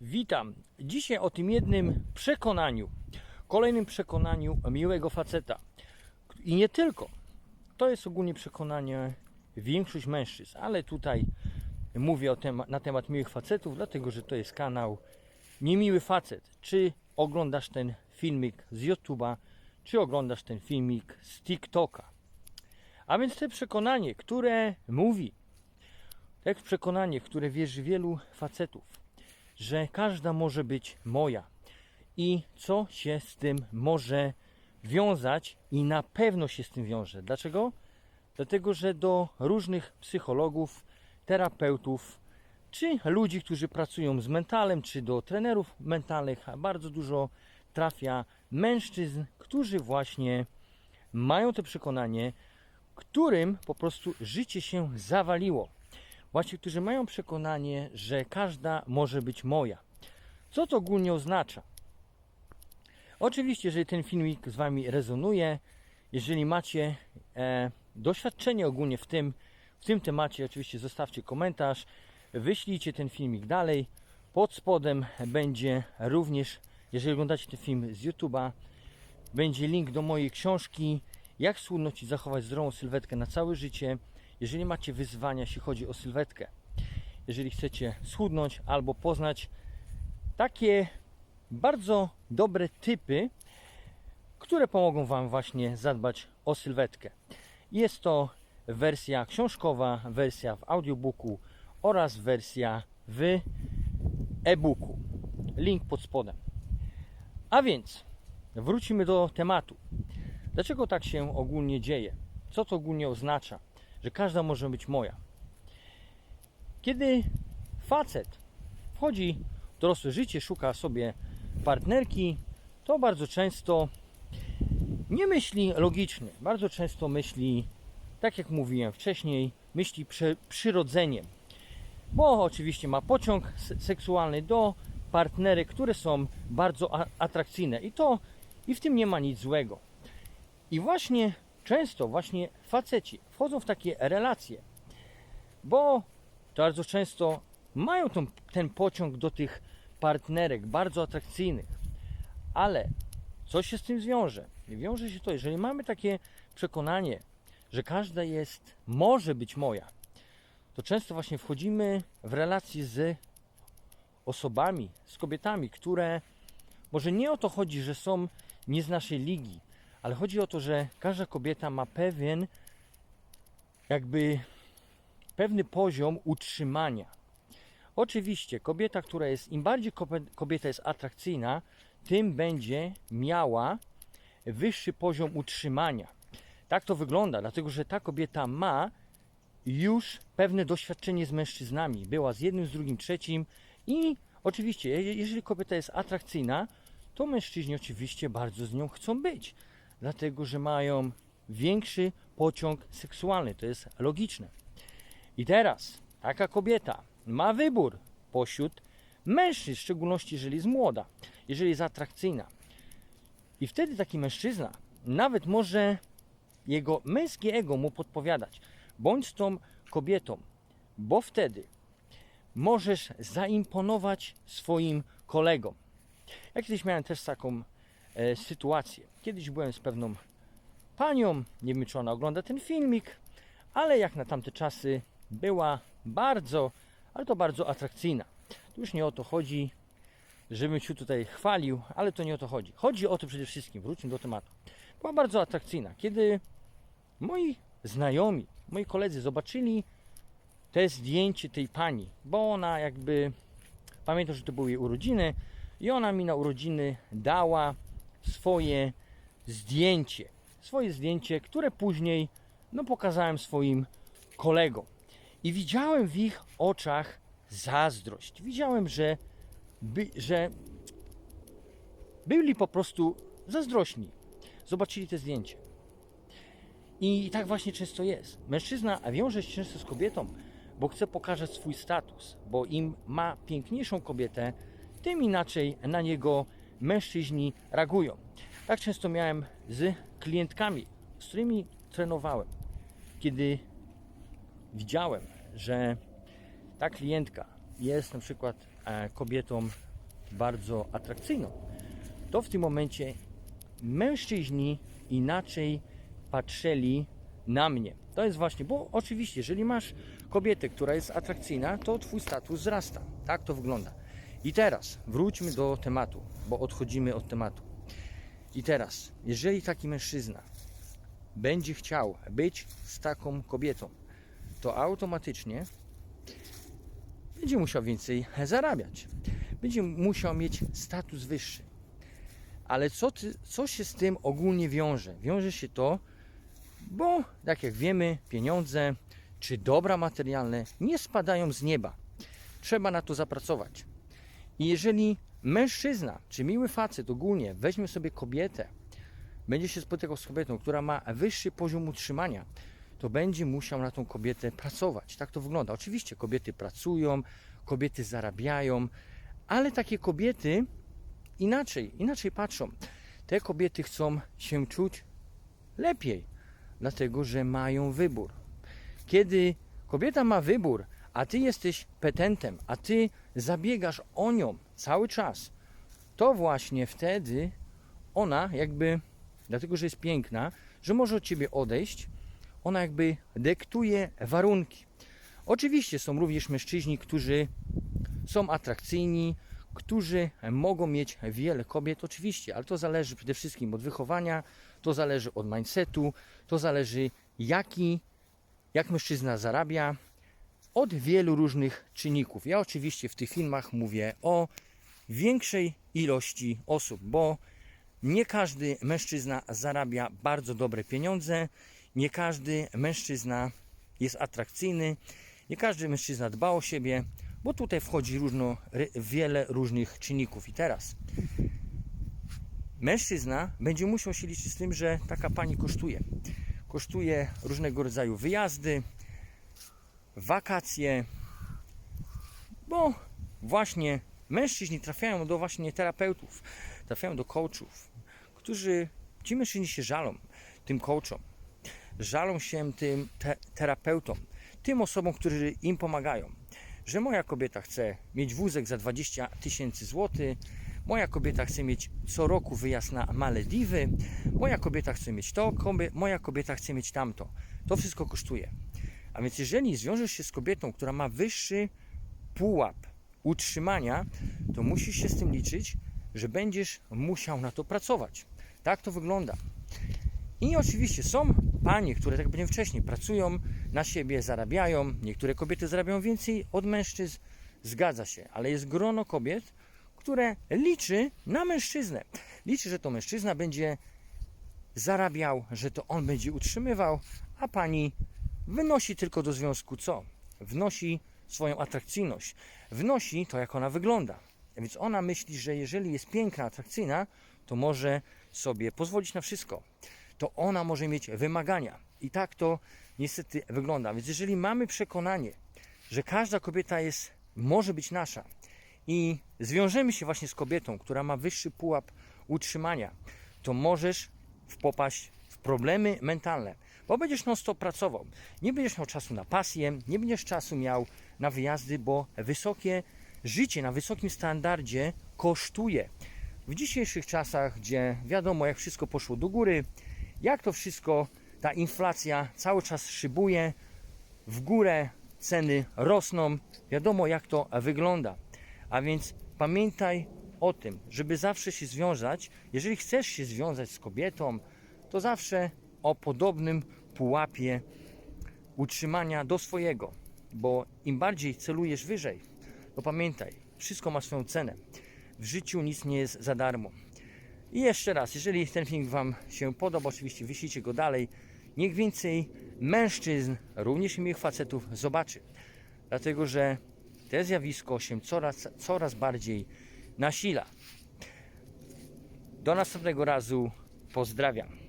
Witam. Dzisiaj o tym jednym przekonaniu, kolejnym przekonaniu miłego faceta. I nie tylko. To jest ogólnie przekonanie większość mężczyzn, ale tutaj mówię o tema, na temat miłych facetów, dlatego że to jest kanał Niemiły Facet. Czy oglądasz ten filmik z YouTube'a, czy oglądasz ten filmik z TikToka. A więc to przekonanie, które mówi, to jest przekonanie, które wierzy wielu facetów, że każda może być moja i co się z tym może wiązać i na pewno się z tym wiąże. Dlaczego? Dlatego, że do różnych psychologów, terapeutów, czy ludzi, którzy pracują z mentalem, czy do trenerów mentalnych, bardzo dużo trafia mężczyzn, którzy właśnie mają to przekonanie, którym po prostu życie się zawaliło. Właśnie, którzy mają przekonanie, że każda może być moja. Co to ogólnie oznacza? Oczywiście, jeżeli ten filmik z Wami rezonuje, jeżeli macie e, doświadczenie ogólnie w tym, w tym temacie, oczywiście zostawcie komentarz, wyślijcie ten filmik dalej. Pod spodem będzie również, jeżeli oglądacie ten film z YouTube'a, będzie link do mojej książki Jak schudnąć i zachować zdrową sylwetkę na całe życie. Jeżeli macie wyzwania, jeśli chodzi o sylwetkę, jeżeli chcecie schudnąć albo poznać takie bardzo dobre typy, które pomogą Wam właśnie zadbać o sylwetkę. Jest to wersja książkowa, wersja w audiobooku oraz wersja w e-booku. Link pod spodem. A więc wrócimy do tematu. Dlaczego tak się ogólnie dzieje? Co to ogólnie oznacza, że każda może być moja? Kiedy facet wchodzi w dorosłe życie, szuka sobie partnerki, to bardzo często nie myśli logicznie, bardzo często myśli, tak jak mówiłem wcześniej, myśli przy, przyrodzeniem, bo oczywiście ma pociąg se- seksualny do partnerek, które są bardzo atrakcyjne i to i w tym nie ma nic złego. I właśnie często właśnie faceci wchodzą w takie relacje, bo bardzo często mają tą, ten pociąg do tych partnerek bardzo atrakcyjnych, ale co się z tym zwiąże? Wiąże się to, jeżeli mamy takie przekonanie, że każda jest, może być moja, to często właśnie wchodzimy w relacje z osobami, z kobietami, które może nie o to chodzi, że są nie z naszej ligi, ale chodzi o to, że każda kobieta ma pewien, jakby pewny poziom utrzymania. Oczywiście kobieta, która jest, im bardziej kobieta jest atrakcyjna, tym będzie miała wyższy poziom utrzymania. Tak to wygląda, dlatego że ta kobieta ma już pewne doświadczenie z mężczyznami. Była z jednym, z drugim, trzecim i oczywiście, je- jeżeli kobieta jest atrakcyjna, to mężczyźni oczywiście bardzo z nią chcą być, dlatego że mają większy pociąg seksualny. To jest logiczne. I teraz taka kobieta ma wybór pośród mężczyzn, w szczególności jeżeli jest młoda, jeżeli jest atrakcyjna. I wtedy taki mężczyzna nawet może jego męskie ego mu podpowiadać, bądź tą kobietą, bo wtedy możesz zaimponować swoim kolegom. Ja kiedyś miałem też taką sytuację. Kiedyś byłem z pewną panią, nie wiem czy ona ogląda ten filmik, ale jak na tamte czasy była bardzo, ale to bardzo atrakcyjna. Tu już nie o to chodzi, żebym się tutaj chwalił, ale to nie o to chodzi. Chodzi o to przede wszystkim, wróćmy do tematu. Była bardzo atrakcyjna. Kiedy moi znajomi, moi koledzy zobaczyli te zdjęcie tej pani, bo ona jakby, pamiętam, że to były jej urodziny i ona mi na urodziny dała swoje zdjęcie. Swoje zdjęcie, które później no, pokazałem swoim kolegom. I widziałem w ich oczach zazdrość. Widziałem, że, by, że byli po prostu zazdrośni. Zobaczyli te zdjęcie. I tak właśnie często jest. Mężczyzna wiąże się często z kobietą, bo chce pokazać swój status, bo im ma piękniejszą kobietę, tym inaczej na niego mężczyźni reagują. Tak często miałem z klientkami, z którymi trenowałem, kiedy widziałem, że ta klientka jest na przykład e, kobietą bardzo atrakcyjną, to w tym momencie mężczyźni inaczej patrzyli na mnie. To jest właśnie, bo oczywiście, jeżeli masz kobietę, która jest atrakcyjna, to twój status wzrasta. Tak to wygląda. I teraz wróćmy do tematu, bo odchodzimy od tematu. I teraz, jeżeli taki mężczyzna będzie chciał być z taką kobietą, to automatycznie będzie musiał więcej zarabiać. Będzie musiał mieć status wyższy. Ale co, ty, co się z tym ogólnie wiąże? Wiąże się to, bo tak jak wiemy, pieniądze czy dobra materialne nie spadają z nieba. Trzeba na to zapracować. I jeżeli mężczyzna, czy miły facet ogólnie weźmie sobie kobietę, będzie się spotykał z kobietą, która ma wyższy poziom utrzymania, to będzie musiał na tą kobietę pracować. Tak to wygląda. Oczywiście kobiety pracują, kobiety zarabiają, ale takie kobiety inaczej, inaczej patrzą. Te kobiety chcą się czuć lepiej, dlatego że mają wybór. Kiedy kobieta ma wybór, a ty jesteś petentem, a ty zabiegasz o nią cały czas, to właśnie wtedy ona jakby, dlatego że jest piękna, że może od ciebie odejść, ona jakby dyktuje warunki. Oczywiście są również mężczyźni, którzy są atrakcyjni, którzy mogą mieć wiele kobiet, oczywiście, ale to zależy przede wszystkim od wychowania, to zależy od mindsetu, to zależy jaki, jak mężczyzna zarabia, od wielu różnych czynników. Ja oczywiście w tych filmach mówię o większej ilości osób, bo nie każdy mężczyzna zarabia bardzo dobre pieniądze, nie każdy mężczyzna jest atrakcyjny, nie każdy mężczyzna dba o siebie, bo tutaj wchodzi różno, wiele różnych czynników. I teraz mężczyzna będzie musiał się liczyć z tym, że taka pani kosztuje. Kosztuje różnego rodzaju wyjazdy, wakacje, bo właśnie mężczyźni trafiają do właśnie terapeutów, trafiają do coachów, którzy, ci mężczyźni się żalą tym coachom, żalą się tym te, terapeutom, tym osobom, którzy im pomagają, że moja kobieta chce mieć wózek za 20 tysięcy złotych, moja kobieta chce mieć co roku wyjazd na Malediwy, moja kobieta chce mieć to, moja kobieta chce mieć tamto. To wszystko kosztuje. A więc jeżeli zwiążesz się z kobietą, która ma wyższy pułap utrzymania, to musisz się z tym liczyć, że będziesz musiał na to pracować. Tak to wygląda. I oczywiście są panie, które, tak jak powiedziałem wcześniej, pracują na siebie, zarabiają. Niektóre kobiety zarabiają więcej od mężczyzn. Zgadza się, ale jest grono kobiet, które liczy na mężczyznę. Liczy, że to mężczyzna będzie zarabiał, że to on będzie utrzymywał, a pani wynosi tylko do związku co? Wnosi swoją atrakcyjność, wnosi to, jak ona wygląda. Więc ona myśli, że jeżeli jest piękna, atrakcyjna, to może sobie pozwolić na wszystko. To ona może mieć wymagania. I tak to niestety wygląda. Więc jeżeli mamy przekonanie, że każda kobieta jest, może być nasza i zwiążemy się właśnie z kobietą, która ma wyższy pułap utrzymania, to możesz popaść w problemy mentalne, bo będziesz non stop pracował. Nie będziesz miał czasu na pasję, nie będziesz czasu miał na wyjazdy, bo wysokie życie na wysokim standardzie kosztuje. W dzisiejszych czasach, gdzie wiadomo, jak wszystko poszło do góry, jak to wszystko, ta inflacja cały czas szybuje w górę, ceny rosną, wiadomo, jak to wygląda. A więc pamiętaj o tym, żeby zawsze się związać, jeżeli chcesz się związać z kobietą, to zawsze o podobnym pułapie utrzymania do swojego, bo im bardziej celujesz wyżej, to pamiętaj, wszystko ma swoją cenę. W życiu nic nie jest za darmo. I jeszcze raz, jeżeli ten film Wam się podoba, oczywiście wyślijcie go dalej. Niech więcej mężczyzn, również i miłych facetów zobaczy. Dlatego, że to zjawisko się coraz, coraz bardziej nasila. Do następnego razu pozdrawiam.